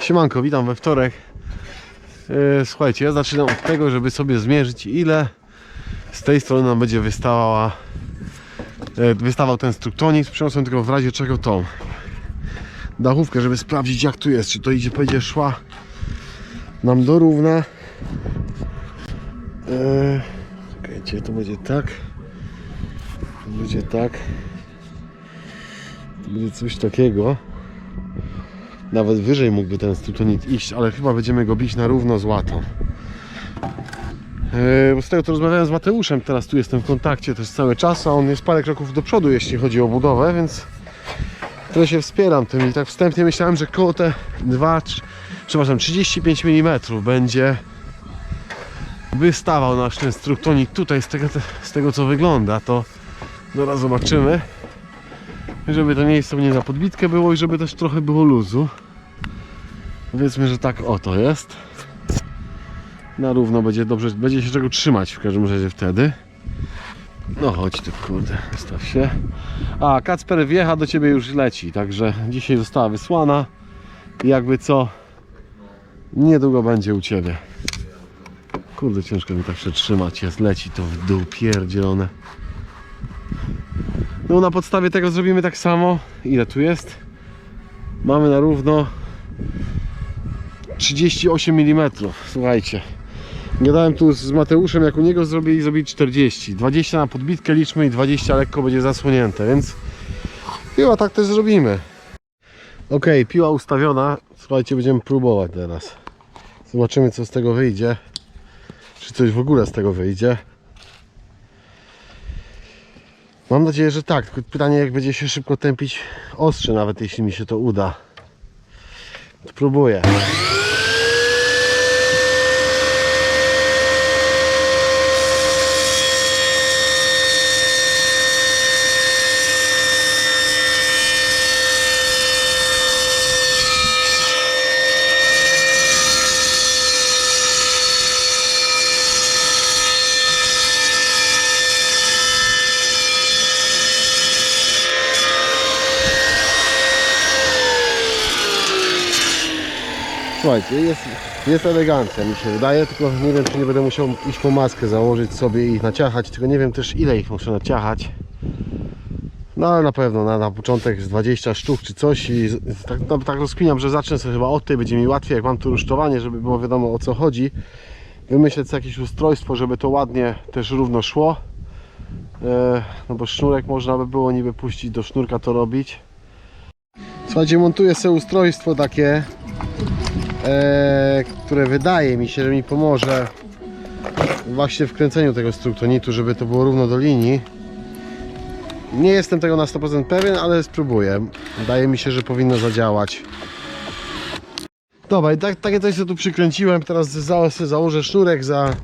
Siemanko, witam we wtorek. E, Słuchajcie, ja zaczynam od tego, żeby sobie zmierzyć ile z tej strony nam będzie wystawała e, wystawał ten struktonik. Przyniosłem tylko w razie czego tą dachówkę, żeby sprawdzić jak tu jest, czy to idzie, będzie szła nam do równa. E, Czekajcie, to będzie tak. To będzie tak. To będzie coś takiego. Nawet wyżej mógłby ten struktonit iść, ale chyba będziemy go bić na równo z łatą. Yy, z tego to rozmawiałem z Mateuszem, teraz tu jestem w kontakcie też cały czas, a on jest parę kroków do przodu, jeśli chodzi o budowę, więc trochę się wspieram tym. I tak wstępnie myślałem, że koło te 2, trz- przepraszam, 35 mm będzie wystawał nasz ten struktonik tutaj z tego, z tego co wygląda, to zaraz zobaczymy żeby to miejsce nie za podbitkę było i żeby też trochę było luzu. Powiedzmy, że tak oto jest. Na równo będzie dobrze, będzie się czego trzymać w każdym razie wtedy. No chodź tu kurde, wystaw się. A, Kacper wjecha do Ciebie już leci, także dzisiaj została wysłana. Jakby co, niedługo będzie u Ciebie. Kurde, ciężko mi tak przetrzymać jest, leci to w dół pierdzielone. No na podstawie tego zrobimy tak samo. Ile tu jest? Mamy na równo 38 mm. Słuchajcie. Gadałem tu z Mateuszem, jak u niego zrobili, zrobili 40. 20 na podbitkę liczmy i 20 lekko będzie zasłonięte, więc chyba tak też zrobimy. Ok, piła ustawiona. Słuchajcie, będziemy próbować teraz. Zobaczymy co z tego wyjdzie. Czy coś w ogóle z tego wyjdzie. Mam nadzieję, że tak. Tylko pytanie, jak będzie się szybko tępić ostrze, nawet jeśli mi się to uda. Spróbuję. Słuchajcie, jest, jest elegancja mi się wydaje, tylko nie wiem czy nie będę musiał iść po maskę założyć sobie i naciachać, tylko nie wiem też ile ich muszę naciachać. No ale na pewno na, na początek z 20 sztuk czy coś i tak, no, tak że zacznę sobie chyba od tej, będzie mi łatwiej jak mam tu rusztowanie, żeby było wiadomo o co chodzi. Wymyśleć sobie jakieś ustrojstwo, żeby to ładnie też równo szło. E, no bo sznurek można by było niby puścić do sznurka to robić. Słuchajcie, montuję sobie ustrojstwo takie e, które wydaje mi się, że mi pomoże właśnie w kręceniu tego struktonitu, żeby to było równo do linii. Nie jestem tego na 100% pewien, ale spróbuję. Wydaje mi się, że powinno zadziałać. Dobra, i tak, takie coś co tu przykręciłem. Teraz za, założę sznurek za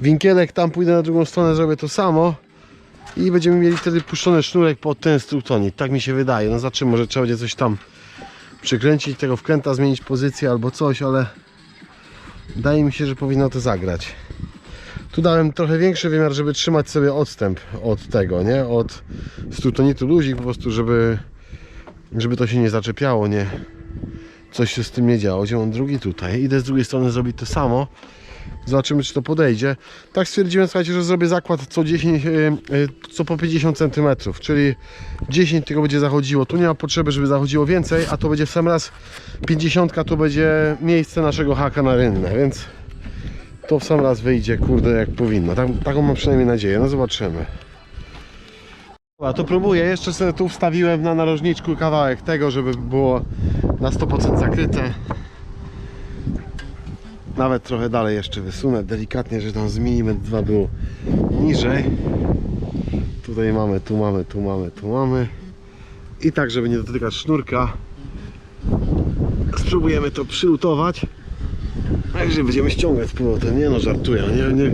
winkielek, tam pójdę na drugą stronę, zrobię to samo. I będziemy mieli wtedy puszczony sznurek pod ten struktonit. Tak mi się wydaje. No zobaczymy, może trzeba będzie coś tam przykręcić tego wkręta, zmienić pozycję albo coś, ale wydaje mi się, że powinno to zagrać. Tu dałem trochę większy wymiar, żeby trzymać sobie odstęp od tego, nie? Od strutonitu luzik, po prostu, żeby żeby to się nie zaczepiało, nie? Coś się z tym nie działo. Gdzie drugi tutaj. Idę z drugiej strony zrobić to samo. Zobaczymy, czy to podejdzie. Tak stwierdziłem, słuchajcie, że zrobię zakład co 10, e, e, co po 50 cm, czyli 10 tylko będzie zachodziło. Tu nie ma potrzeby, żeby zachodziło więcej, a to będzie w sam raz 50 to będzie miejsce naszego haka na rynne, więc to w sam raz wyjdzie, kurde, jak powinno. Tak, taką mam przynajmniej nadzieję. No zobaczymy. A to próbuję. Jeszcze sobie tu wstawiłem na narożniczku kawałek tego, żeby było na 100% zakryte. Nawet trochę dalej jeszcze wysunę delikatnie, że tam z milimetr dwa było niżej. Tutaj mamy, tu mamy, tu mamy, tu mamy. I tak, żeby nie dotykać sznurka, spróbujemy to przylutować. Jeżeli będziemy ściągać z powrotem, nie no żartuję, nie, nie,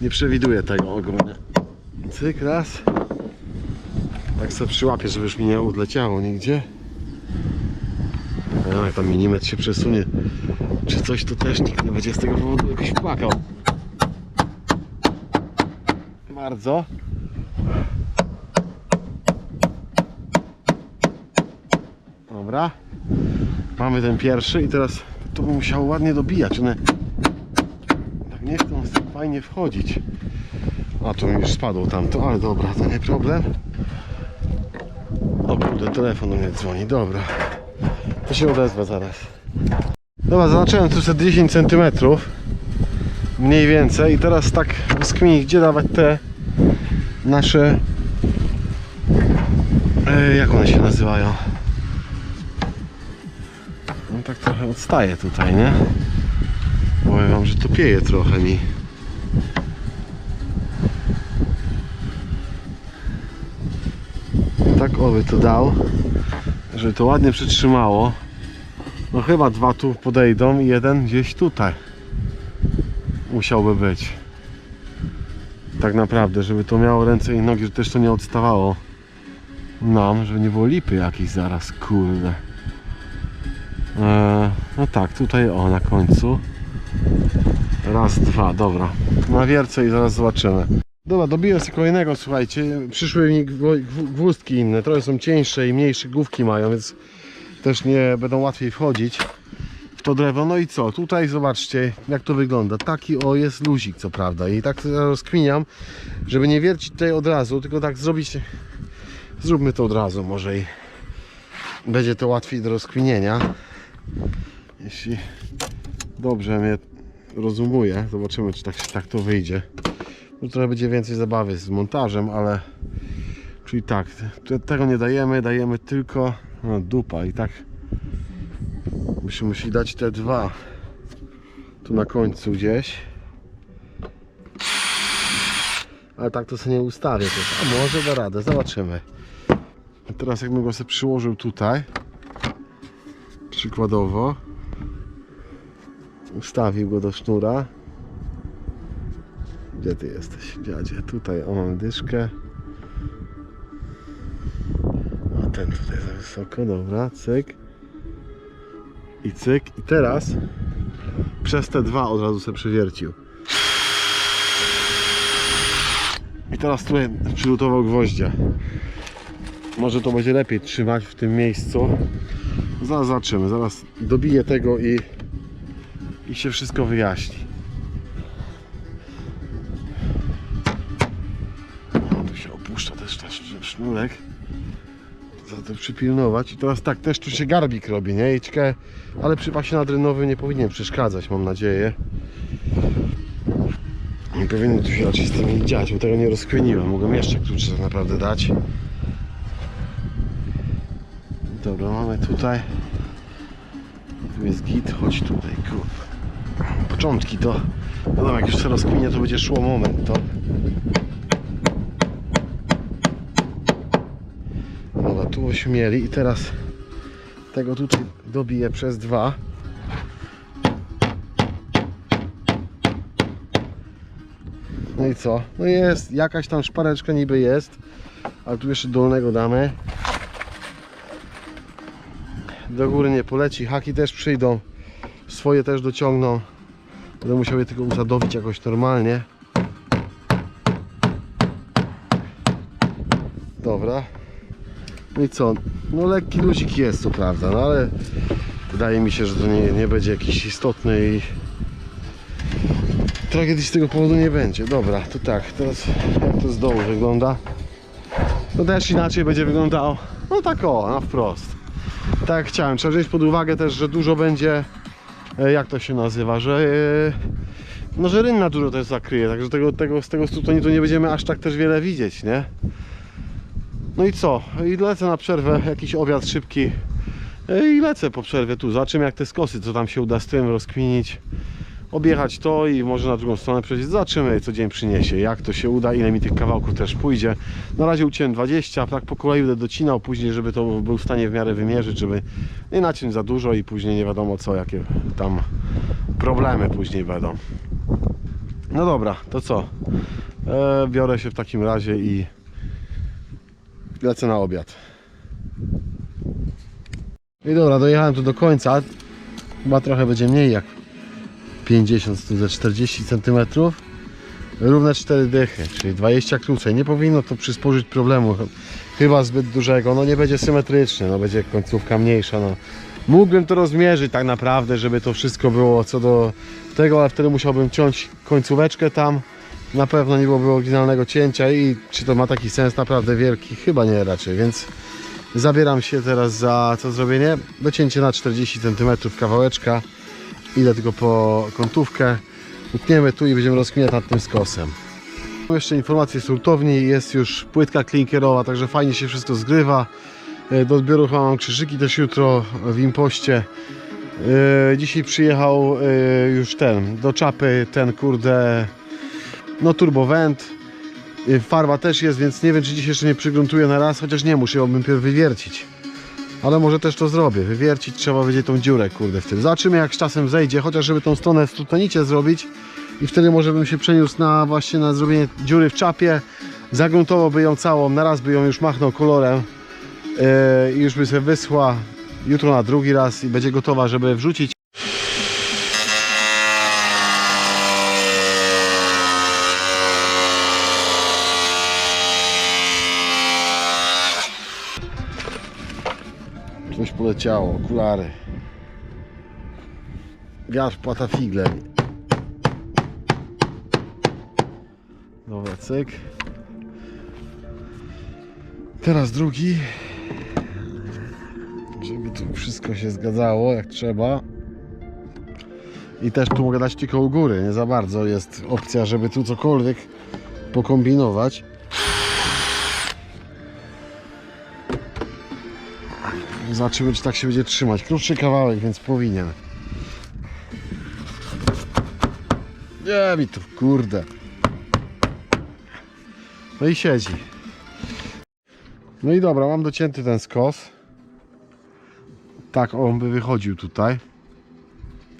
nie przewiduję tego ogólnie. Cyk, raz. Tak sobie przyłapię, żeby już mi nie odleciało nigdzie. No, jak tam milimetr się przesunie, czy coś, to też nikt nie będzie z tego powodu jakoś płakał. Bardzo. Dobra. Mamy ten pierwszy i teraz to by musiało ładnie dobijać. One tak nie chcą fajnie wchodzić. A mi już spadło tamto, ale dobra, to nie problem. O kurde, telefon do mnie dzwoni, dobra. To się odezwę zaraz. Dobra, zaznaczyłem tu sobie 10 cm mniej więcej i teraz tak rozkminić gdzie dawać te nasze e, jak one się nazywają no tak trochę odstaje tutaj, nie? Powiem wam, że topieje trochę mi tak oby to dał żeby to ładnie przytrzymało no chyba dwa tu podejdą i jeden gdzieś tutaj musiałby być. Tak naprawdę, żeby to miało ręce i nogi, żeby też to nie odstawało nam, żeby nie było lipy jakiejś zaraz, kurde. Eee, no tak, tutaj o, na końcu. Raz, dwa, dobra. Na wierce i zaraz zobaczymy. Dobra, dobiłem sobie kolejnego, słuchajcie. Przyszły mi inne, trochę są cieńsze i mniejsze główki mają, więc też nie będą łatwiej wchodzić w to drewno. No i co? Tutaj zobaczcie jak to wygląda. Taki o jest luzik co prawda i tak rozkminiam, żeby nie wiercić tutaj od razu, tylko tak zrobić zróbmy to od razu może i będzie to łatwiej do rozkminienia. Jeśli dobrze mnie rozumuje, zobaczymy czy tak, tak to wyjdzie. No trochę będzie więcej zabawy z montażem, ale czyli tak, te- tego nie dajemy, dajemy tylko no, dupa i tak byśmy musieli dać te dwa tu na końcu gdzieś. Ale tak to sobie nie ustawię też, a może da radę, zobaczymy. A teraz jakbym go sobie przyłożył tutaj przykładowo ustawił go do sznura gdzie ty jesteś dziadzie? Tutaj o mam dyszkę. A ten tutaj za wysoko, dobra, cyk. I cyk i teraz przez te dwa od razu sobie przywiercił. I teraz tutaj przylutował gwoździa może to będzie lepiej trzymać w tym miejscu. Zaraz zobaczymy, zaraz dobiję tego i i się wszystko wyjaśni za to przypilnować i teraz tak, też tu się garbik robi, nie? Ciekawe, ale przy pasie nadrynowym nie powinien przeszkadzać, mam nadzieję. Nie powinno tu się raczej z tym dziać, bo tego nie rozkminiłem. Mogłem jeszcze klucze tak naprawdę dać. Dobra, mamy tutaj. Tu jest git, chodź tutaj, kur. Początki to, no jak już się rozkminie, to będzie szło moment, to. Dobra, tu ośmieli i teraz tego tutaj dobiję przez dwa. No i co? No jest, jakaś tam szpareczka niby jest, ale tu jeszcze dolnego damy. Do góry nie poleci, haki też przyjdą, swoje też dociągną. Będę musiał je tylko usadowić jakoś normalnie. Dobra. No i co? No lekki luzik jest co prawda, no ale wydaje mi się, że to nie, nie będzie jakiś istotny i tragedii z tego powodu nie będzie. Dobra, to tak, teraz jak to z dołu wygląda? To też inaczej będzie wyglądało. No tak o, na wprost. Tak jak chciałem. Trzeba wziąć pod uwagę też, że dużo będzie, e, jak to się nazywa, że e, no, że rynna dużo też zakryje, także tego, tego, z tego stutonitu nie będziemy aż tak też wiele widzieć, nie? No i co? I lecę na przerwę, jakiś obiad szybki. E, I lecę po przerwie tu. Zobaczymy jak te skosy, co tam się uda z tym rozkminić. Objechać to i może na drugą stronę przejść. Zobaczymy co dzień przyniesie. Jak to się uda, ile mi tych kawałków też pójdzie. Na razie uciąłem 20, tak po kolei będę docinał później, żeby to był w stanie w miarę wymierzyć, żeby nie naciąć za dużo i później nie wiadomo co, jakie tam problemy później będą. No dobra, to co? E, biorę się w takim razie i lecę na obiad. I dobra, dojechałem tu do końca. Chyba trochę będzie mniej jak 50, tu ze 40 cm. Równe 4 dychy, czyli 20 krócej. Nie powinno to przysporzyć problemu chyba zbyt dużego. No nie będzie symetrycznie, no będzie końcówka mniejsza. No. Mógłbym to rozmierzyć tak naprawdę, żeby to wszystko było co do tego, ale wtedy musiałbym ciąć końcóweczkę tam. Na pewno nie byłoby oryginalnego cięcia i czy to ma taki sens naprawdę wielki? Chyba nie raczej, więc zabieram się teraz za co zrobienie. Docięcie na 40 cm kawałeczka. Idę tylko po kątówkę. Utniemy tu i będziemy rozkminiać nad tym skosem. Mam Jeszcze informacje z hurtowni, jest już płytka klinkerowa, także fajnie się wszystko zgrywa. E, Do odbioru mam krzyżyki też jutro w impoście. E, Dzisiaj przyjechał e, już ten, do czapy ten kurde, no turbowent. E, Farba też jest, więc nie wiem czy dziś jeszcze nie przygruntuję na raz, chociaż nie muszę, bym pierw wywiercić. Ale może też to zrobię, wywiercić trzeba będzie tą dziurę kurde w tym. Zobaczymy jak z czasem zejdzie, chociaż żeby tą stronę stutonicie zrobić i wtedy może bym się przeniósł na właśnie na zrobienie dziury w czapie. Zagruntował ją całą, na raz by ją już machnął kolorem Yy, i już by sobie wysła jutro na drugi raz i będzie gotowa, żeby wrzucić. Poleciało, okulary. Wiatr płata figlem. Dobra, cyk. Teraz drugi. Żeby tu wszystko się zgadzało jak trzeba. I też tu mogę dać tylko u góry, nie za bardzo jest opcja, żeby tu cokolwiek pokombinować. Zobaczymy, czy tak się będzie trzymać. Krótszy kawałek, więc powinien. Nie mi tu, kurde. No i siedzi. No i dobra, mam docięty ten skos. Tak on by wychodził tutaj.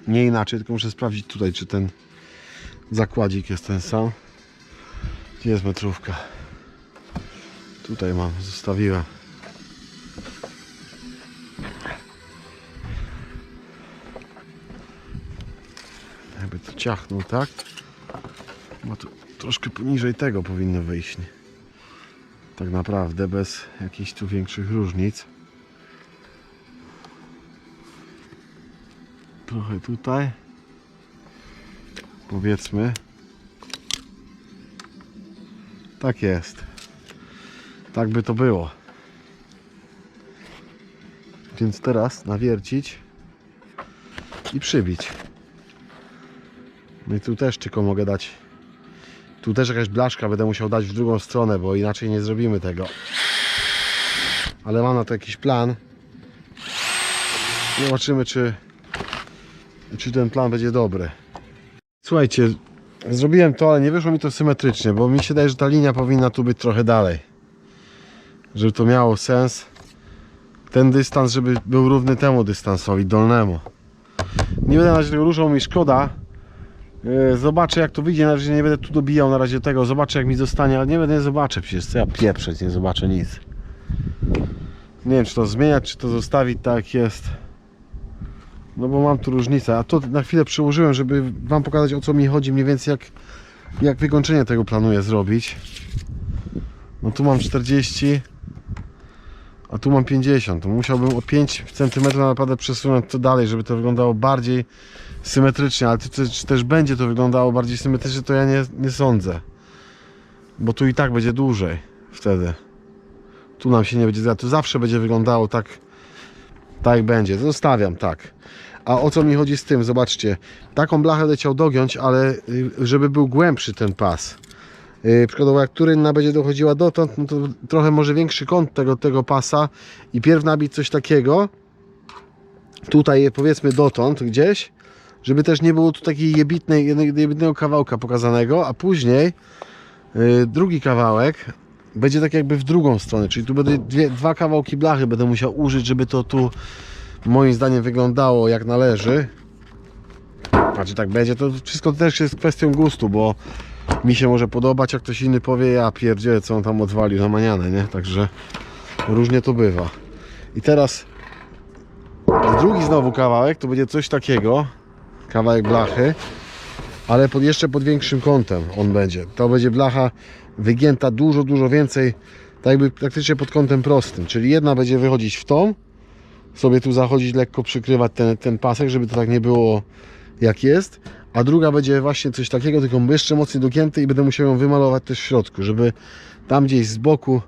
Nie inaczej, tylko muszę sprawdzić tutaj, czy ten zakładzik jest ten sam. Gdzie jest metrówka? Tutaj mam, zostawiłem. Jakby to ciachnął, tak? Bo tu troszkę poniżej tego powinno wyjść. Tak naprawdę, bez jakichś tu większych różnic. Trochę tutaj. Powiedzmy. Tak jest. Tak by to było. Więc teraz nawiercić i przybić. No i tu też tylko mogę dać. Tu też jakaś blaszka będę musiał dać w drugą stronę, bo inaczej nie zrobimy tego. Ale mam na to jakiś plan. Zobaczymy, czy, czy ten plan będzie dobry. Słuchajcie, zrobiłem to, ale nie wyszło mi to symetrycznie, bo mi się daje, że ta linia powinna tu być trochę dalej. Żeby to miało sens. Ten dystans, żeby był równy temu dystansowi, dolnemu. Nie będę na razie tego ruszał, mi szkoda. E, Zobaczę jak to wyjdzie, na razie nie będę tu dobijał na razie tego, zobaczę jak mi zostanie, ale nie będę nie zobaczę przecież, co ja pieprzeć, nie zobaczę nic. Nie wiem czy to zmieniać, czy to zostawić tak jest. No bo mam tu różnicę, a to na chwilę przyłożyłem, żeby wam pokazać o co mi chodzi, mniej więcej jak, jak wykończenie tego planuję zrobić. No tu mam 40, a tu mam 50, to musiałbym o 5 cm naprawdę przesunąć to dalej, żeby to wyglądało bardziej symetrycznie, ale czy czy też będzie to wyglądało bardziej symetrycznie, to ja nie, nie sądzę. Bo tu i tak będzie dłużej wtedy. Tu nam się nie będzie zgadzać. Tu zawsze będzie wyglądało tak, tak będzie. Zostawiam tak. A o co mi chodzi z tym? Zobaczcie. Taką blachę chciał dogiąć, ale y, żeby był głębszy ten pas. Yy, przykładowo jak turynna będzie dochodziła dotąd, no to trochę może większy kąt tego, tego pasa i pierw nabić coś takiego. Tutaj powiedzmy dotąd gdzieś żeby też nie było tu takiej jebitnej, jebitnego kawałka pokazanego, a później yy, drugi kawałek będzie tak jakby w drugą stronę, czyli tu będę dwie, dwa kawałki blachy będę musiał użyć, żeby to tu moim zdaniem wyglądało jak należy. A czy tak będzie, to wszystko też jest kwestią gustu, bo mi się może podobać, jak ktoś inny powie, ja pierdzielę, co on tam odwalił na manianę, nie? Także różnie to bywa. I teraz drugi znowu kawałek, to będzie coś takiego, kawałek blachy, ale pod, jeszcze pod większym kątem on będzie. To będzie blacha wygięta dużo, dużo więcej, tak jakby praktycznie pod kątem prostym, czyli jedna będzie wychodzić w tą sobie tu zachodzić, lekko przykrywać ten, ten pasek, żeby to tak nie było jak jest. A druga będzie właśnie coś takiego, tylko jeszcze mocniej dogięty i będę musiał ją wymalować też w środku, żeby tam gdzieś z boku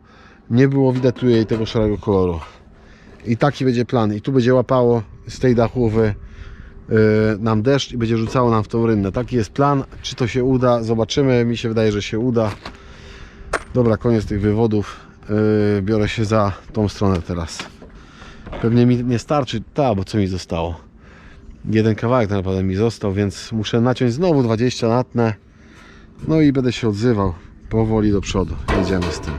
nie było widać tu jej tego szarego koloru. I taki będzie plan. I tu będzie łapało z tej dachowy yy, nam deszcz i będzie rzucało nam w tą rynnę. Taki jest plan. Czy to się uda? Zobaczymy. Mi się wydaje, że się uda. Dobra, koniec tych wywodów. Yy, biorę się za tą stronę teraz. Pewnie mi nie starczy ta, bo co mi zostało? Jeden kawałek naprawdę mi został, więc muszę naciąć znowu 20 natnę. No i będę się odzywał powoli do przodu. Jedziemy z tym.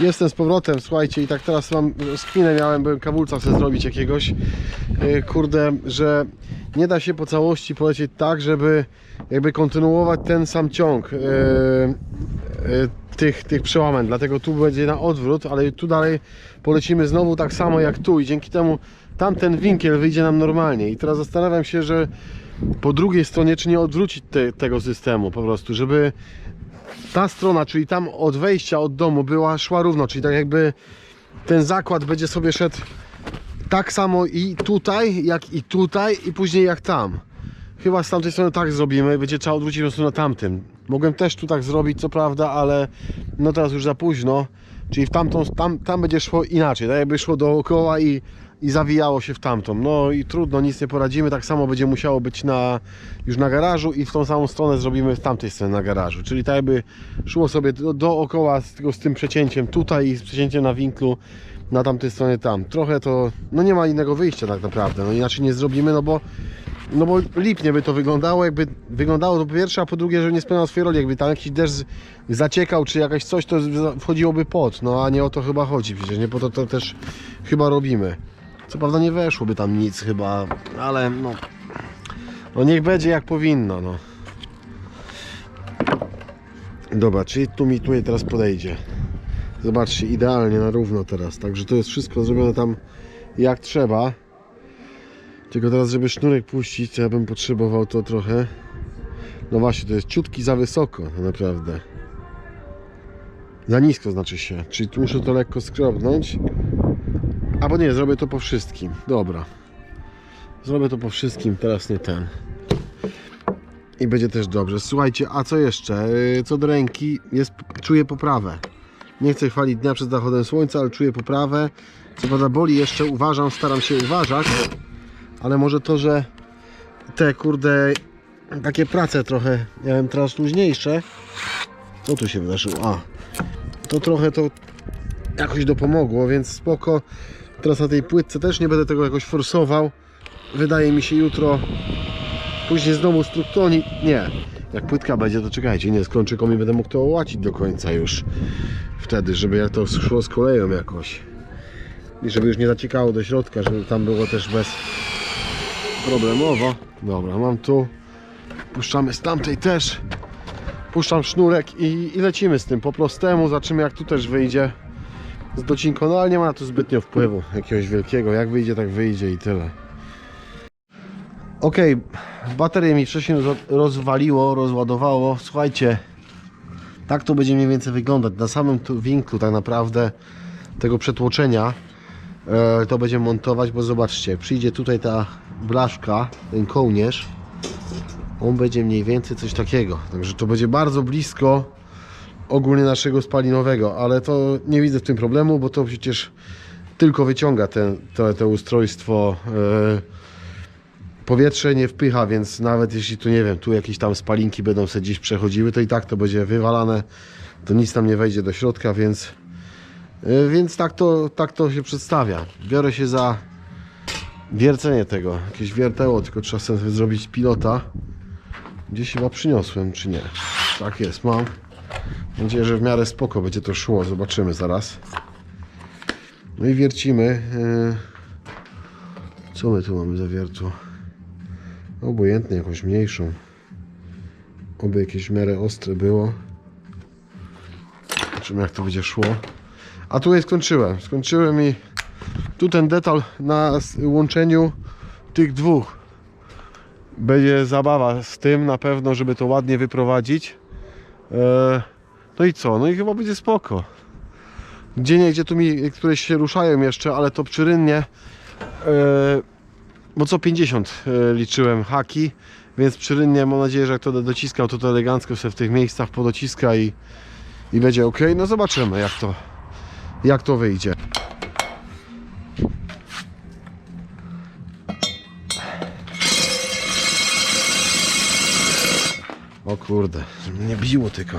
Jestem z powrotem, słuchajcie, i tak teraz mam skminę miałem, byłem kawulca chcę zrobić jakiegoś. Yy, Kurde, że nie da się po całości polecieć tak, żeby jakby kontynuować ten sam ciąg yy, yy, tych, tych przełamań. Dlatego tu będzie na odwrót, ale tu dalej polecimy znowu tak samo jak tu i dzięki temu tamten winkiel wyjdzie nam normalnie. I teraz zastanawiam się, że po drugiej stronie, czy nie odwrócić te, tego systemu po prostu, żeby ta strona, czyli tam od wejścia od domu była szła równo, czyli tak jakby ten zakład będzie sobie szedł tak samo i tutaj, jak i tutaj i później jak tam. Chyba z tamtej strony tak zrobimy, będzie trzeba odwrócić po prostu na tamtym. Mogłem też tu tak zrobić, co prawda, ale no teraz już za późno. Czyli w tamtą, tam, tam będzie szło inaczej, tak jakby szło dookoła i, i zawijało się w tamtą. No i trudno, nic nie poradzimy, tak samo będzie musiało być na, już na garażu i w tą samą stronę zrobimy z tamtej strony na garażu. Czyli tak jakby szło sobie do, dookoła z, tylko z tym przecięciem tutaj i z przecięciem na winklu na tamtej stronie tam. Trochę to, no nie ma innego wyjścia tak naprawdę, no inaczej nie zrobimy, no bo no bo lipnie by to wyglądało, jakby wyglądało to po pierwsze, a po drugie, że nie spełniał swojej roli, jakby tam jakiś deszcz zaciekał, czy jakaś coś, to wchodziłoby pod, no a nie o to chyba chodzi, przecież nie po to to też chyba robimy. Co prawda nie weszłoby tam nic chyba, ale no, no niech będzie jak powinno, no. Dobra, czyli tu mi tutaj teraz podejdzie. Zobaczcie, idealnie na równo teraz, także to jest wszystko zrobione tam jak trzeba. Tylko teraz, żeby sznurek puścić, to ja bym potrzebował to trochę. No właśnie, to jest ciutki za wysoko, naprawdę. Za nisko znaczy się. Czyli muszę to lekko skrobnąć. Albo nie, zrobię to po wszystkim. Dobra. Zrobię to po wszystkim, teraz nie ten. I będzie też dobrze. Słuchajcie, a co jeszcze? Yy, Co do ręki, jest, czuję poprawę. Nie chcę chwalić dnia przed zachodem słońca, ale czuję poprawę. Co prawda boli jeszcze, uważam, staram się uważać ale może to, że te kurde takie prace trochę miałem teraz luźniejsze. Co tu się wydarzyło? A, to trochę to jakoś dopomogło, więc spoko. Teraz na tej płytce też nie będę tego jakoś forsował. Wydaje mi się jutro. Później znowu struktoni nie, jak płytka będzie to czekajcie, nie z klączyką i będę mógł to ołacić do końca już. Wtedy, żeby jak to szło z koleją jakoś. I żeby już nie zaciekało do środka, żeby tam było też bez problemowo. Dobra, mam tu. Puszczamy z tamtej też. Puszczam sznurek i, i lecimy z tym po prostemu. Zobaczymy jak tu też wyjdzie z docinką. No ale nie ma na to zbytnio wpływu jakiegoś wielkiego. Jak wyjdzie, tak wyjdzie i tyle. Ok, baterię mi wcześniej roz- rozwaliło, rozładowało. Słuchajcie, tak to będzie mniej więcej wyglądać. Na samym tu winklu tak naprawdę tego przetłoczenia e, to będziemy montować, bo zobaczcie, przyjdzie tutaj ta blaszka, ten kołnierz, on będzie mniej więcej coś takiego. Także to będzie bardzo blisko ogólnie naszego spalinowego, ale to nie widzę w tym problemu, bo to przecież tylko wyciąga ten, to, to ustrojstwo. E, powietrze nie wpycha, więc nawet jeśli tu nie wiem, tu jakieś tam spalinki będą sobie gdzieś przechodziły, to i tak to będzie wywalane, to nic tam nie wejdzie do środka, więc e, więc tak to, tak to się przedstawia. Biorę się za wiercenie tego. Jakieś wierteło, tylko trzeba sobie zrobić pilota. Gdzieś chyba przyniosłem, czy nie? Tak jest, mam. Mam nadzieję, że w miarę spoko będzie to szło. Zobaczymy zaraz. No i wiercimy. Yy, Co my tu mamy za wiertło? Obojętnie, jakąś mniejszą. Oby jakieś w miarę ostre było. Zobaczymy jak to będzie szło. A tu je skończyłem. Skończyłem i tu ten detal na łączeniu tych dwóch. Będzie zabawa z tym na pewno, żeby to ładnie wyprowadzić. E, No i co? No i chyba będzie spoko. Gdzie nie, gdzie tu mi któreś się ruszają jeszcze, ale to przy rynnie, e, bo co 50 e, liczyłem haki, więc przy rynnie mam nadzieję, że jak to dociskał, to to elegancko sobie w tych miejscach podociska i, i będzie ok. No zobaczymy jak to, jak to wyjdzie. O kurde, mnie nie biło tylko.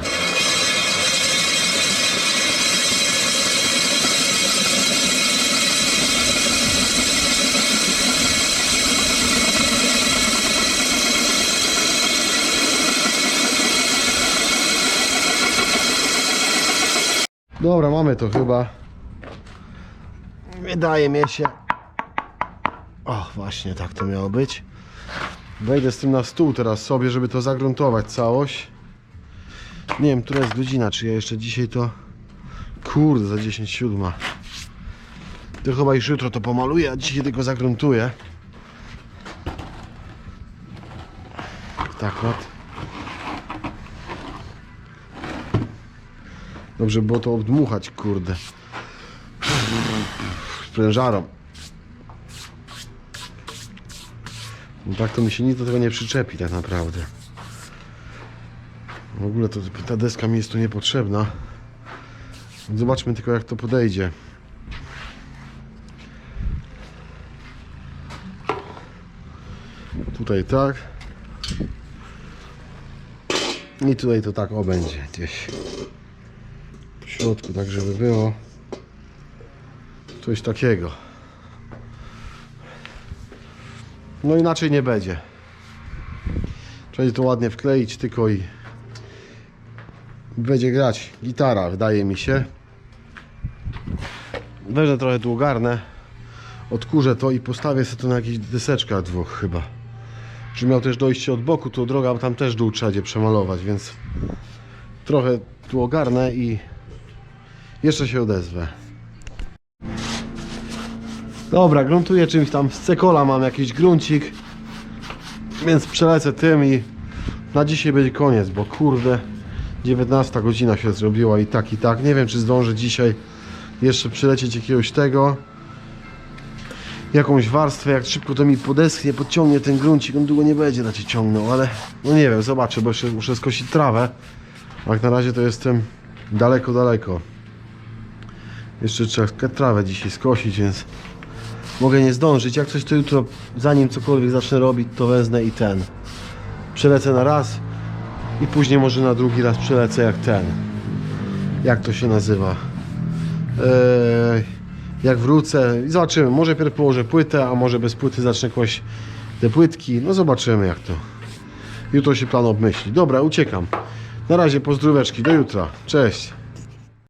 Dobra, mamy to chyba. Wydaje mi się. O, właśnie tak to miało być. Wejdę z tym na stół teraz sobie, żeby to zagruntować całość. Nie wiem, która jest godzina, czy ja jeszcze dzisiaj to... Kurde, za 10 siódma. To chyba już jutro to pomaluję, a dzisiaj tylko zagruntuję. Tak, lat. Dobrze było to obdmuchać, kurde. Sprężarą. No tak to mi się nic do tego nie przyczepi tak naprawdę. W ogóle to ta deska mi jest tu niepotrzebna. Zobaczmy tylko jak to podejdzie. Tutaj tak. I tutaj to tak o będzie gdzieś w środku, tak żeby było coś takiego. No inaczej nie będzie. Trzeba to ładnie wkleić tylko i będzie grać gitara, wydaje mi się. Wezmę trochę tu ogarnę, odkurzę to i postawię sobie to na jakichś deseczkach dwóch chyba. Że miał też dojście od boku, tu droga, bo tam też dół trzeba przemalować, więc trochę tu ogarnę i jeszcze się odezwę. Dobra, gruntuję czymś tam. Z cekola mam jakiś gruncik. Więc przelecę tym i na dzisiaj będzie koniec, bo kurde 19 godzina się zrobiła i tak i tak. Nie wiem czy zdążę dzisiaj jeszcze przylecieć jakiegoś tego. Jakąś warstwę, jak szybko to mi podeschnie, podciągnie ten gruncik, on długo nie będzie raczej ciągnął, ale no nie wiem, zobaczę, bo jeszcze muszę skosić trawę. A jak na razie to jestem daleko, daleko. Jeszcze trzeba trawę dzisiaj skosić, więc mogę nie zdążyć. Jak coś to jutro, zanim cokolwiek zacznę robić, to wezmę i ten. Przelecę na raz i później może na drugi raz przelecę jak ten. Jak to się nazywa? Eee, jak wrócę i zobaczymy. Może pierw położę płytę, a może bez płyty zacznę kłaść te płytki. No zobaczymy jak to. Jutro się plan obmyśli. Dobra, uciekam. Na razie pozdróweczki. Do jutra. Cześć.